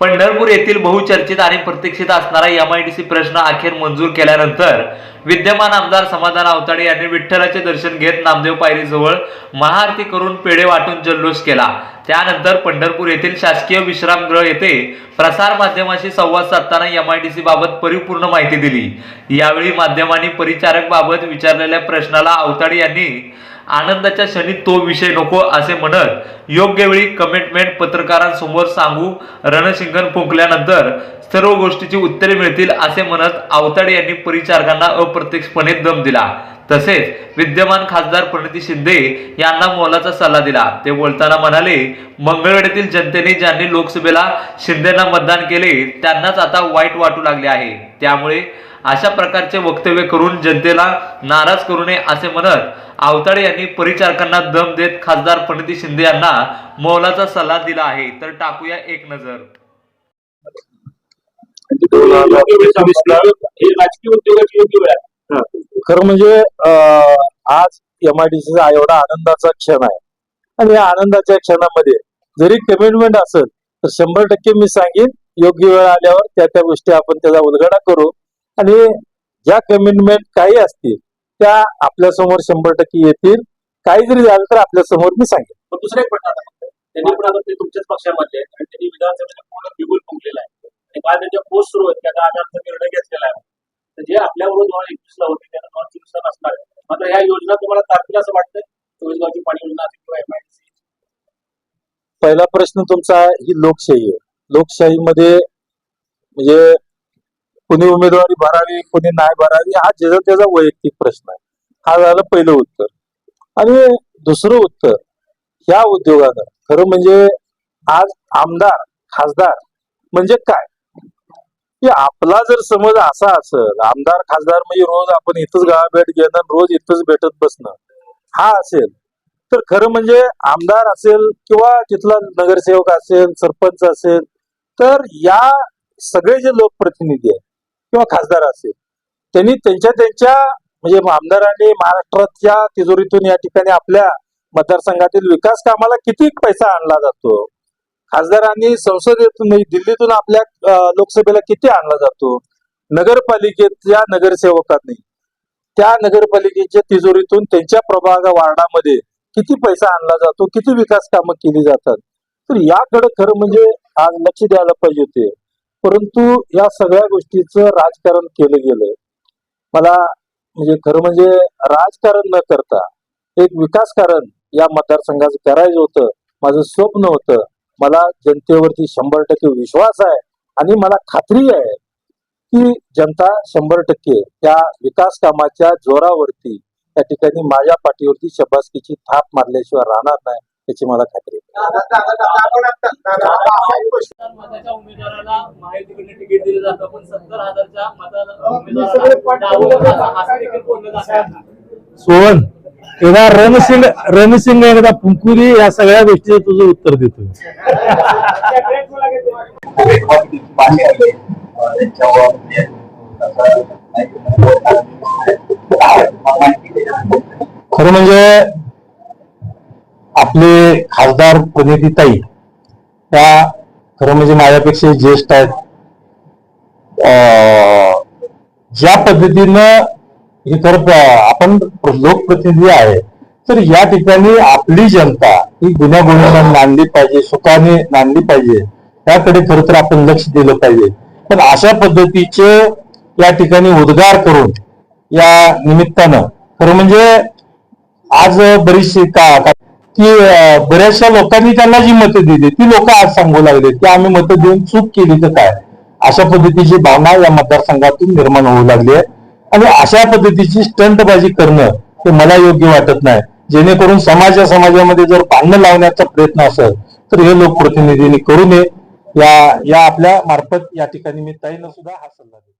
पंढरपूर येथील बहुचर्चित आणि प्रतीक्षित असणारा एमआयडीसी प्रश्न अखेर मंजूर केल्यानंतर विद्यमान आमदार समाधान आवताडे यांनी विठ्ठलाचे दर्शन घेत नामदेव पायरीजवळ महाआरती करून पेढे वाटून जल्लोष केला. त्यानंतर पंढरपूर येथील शासकीय विश्रामगृह येथे प्रसार माध्यमाशी संवाद साधताना एमआयडीसी बाबत परिपूर्ण माहिती दिली. यावेळी माध्यमांनी परिचारक बाबत विचारलेल्या प्रश्नाला आवताडे यांनी आनंदाच्या क्षणी तो विषय नको असे म्हणत योग्य वेळी कमिटमेंट पत्रकारांसमोर सांगू रणशिंगण फुंकल्यानंतर सर्व गोष्टीची उत्तरे मिळतील असे म्हणत आवताडे यांनी परिचारकांना अप्रत्यक्षपणे दम दिला. तसेच विद्यमान खासदार प्रणिती शिंदे यांना मोलाचा सल्ला दिला. ते बोलताना म्हणाले मंगळवेढ्यातील जनतेने ज्यांनी लोकसभेला शिंदेना मतदान केले त्यांनाच आता वाईट वाटू लागले आहे. त्यामुळे अशा प्रकारचे वक्तव्य करून जनतेला नाराज करू नये असे म्हणत आवताडे यांनी परिचारकांना दम देत खासदार प्रणिती शिंदे यांना मोलाचा सल्ला दिला आहे. तर टाकूया एक नजर. राजकीय उद्योगाची योग्य वेळ आहे. खरं म्हणजे अं, आज एमआयडीसीचा एवढा आनंदाचा क्षण आहे. आणि या आनंदाच्या क्षणामध्ये जरी कमिटमेंट असेल तर शंभर टक्के मी सांगेन योग्य वेळ आल्यावर त्या त्या गोष्टी आपण त्याचा उद्घाटन करू. आणि ज्या कमिटमेंट काही असतील त्या आपल्यासमोर शंभर टक्के येतील. काही जरी झालं तर आपल्यासमोर मी सांगेन. पण दुसरा एक प्रश्न त्यांनी पण आता ते तुमच्याच पक्षामध्ये आणि त्यांनी विधानसभेला पूर्ण बिगुल फुंकलेला आहे. आणि काय त्यांच्या पोस्ट सुरू आहेत की निर्णय घेतलेला आहे. जे आपल्याबरोबर दोन हजार एकवीस ला होते त्यांना दोन चोवीस ला नसणार मात्र ह्या योजना तुम्हाला तारखेला असं वाटतं चोवीस गावची पाणी योजना किंवा एमआयडीसी पहिला प्रश्न तुमचा ही लोकशाही आहे. लोकशाहीमध्ये म्हणजे कुणी उमेदवारी भरावी कुणी नाही भरावी हा ज्याचा त्याचा वैयक्तिक प्रश्न आहे. हा झालं पहिलं उत्तर. आणि दुसरं उत्तर ह्या उद्योगानं खरं म्हणजे आज आमदार खासदार म्हणजे काय? की आपला जर समज असा असेल आमदार खासदार म्हणजे रोज आपण इथंच गावाभेट घेणं रोज इथंच भेटत बसणं हा असेल. तर खरं म्हणजे आमदार असेल किंवा तिथला नगरसेवक असेल सरपंच असेल तर या सगळे जे लोकप्रतिनिधी आहेत किंवा खासदार असेल त्यांनी त्यांच्या त्यांच्या म्हणजे आमदारांनी महाराष्ट्राच्या तिजोरीतून या ठिकाणी आपल्या मतदारसंघातील विकास कामाला किती पैसा आणला जातो? खासदारांनी संसदेतून म्हणजे दिल्लीतून आपल्या लोकसभेला किती आणला जातो? नगरपालिकेच्या नगरसेवकांनी. त्या नगरपालिकेच्या तिजोरीतून त्यांच्या प्रभाग वार्डामध्ये किती पैसा आणला जातो? किती विकास कामं केली जातात? तर याकडे खरं म्हणजे आज लक्ष द्यायला पाहिजे होते. परंतु या सगळ्या गोष्टीचं राजकारण केलं गेलंय. मला म्हणजे खरं म्हणजे राजकारण न करता एक विकासकारण या मतदारसंघाचं करायचं होतं. माझं स्वप्न होतं. मला जनतेवरती शंभर टक्के विश्वास आहे आणि मला खात्री आहे की जनता शंभर टक्के त्या विकास कामाच्या जोरावरती त्या ठिकाणी माझ्या पाठीवरती शबासकीची थाप मारल्याशिवाय राहणार नाही याची मला खात्री सोहन तेव्हा रणसिंग रणसिंग एकदा फुंकुरी या सगळ्या गोष्टीचं तुझं उत्तर देतो खरं म्हणजे आपले खासदार ताई त्या खरं म्हणजे माझ्यापेक्षा ज्येष्ठ आहेत. अं, ज्या पद्धतीनं हे तर आपण लोकप्रतिनिधी आहे. तर या ठिकाणी आपली जनता ही गुन्ह्या गुन्ह्यानं नांदली पाहिजे सुखाने नांदली पाहिजे. त्याकडे खरं तर आपण लक्ष दिलं पाहिजे. पण अशा पद्धतीचे या ठिकाणी उद्गार करून या निमित्तानं खरं म्हणजे आज बरीचशी का की बऱ्याचशा लोकांनी त्यांना जी मतं दिली ती लोक आज सांगू लागले की आम्ही मतं देऊन चूक केली तर काय? अशा पद्धतीची भावना या मतदारसंघातून निर्माण होऊ लागली आहे. आणि अशा पद्धतीची स्टंटबाजी करणं हे मला योग्य वाटत नाही. जेणेकरून समाजा समाजामध्ये जर भांडण लावण्याचा प्रयत्न असेल तर हे लोकप्रतिनिधींनी करू नये. या या आपल्या मार्फत या ठिकाणी मी ताईनं सुद्धा हा सल्ला देतो.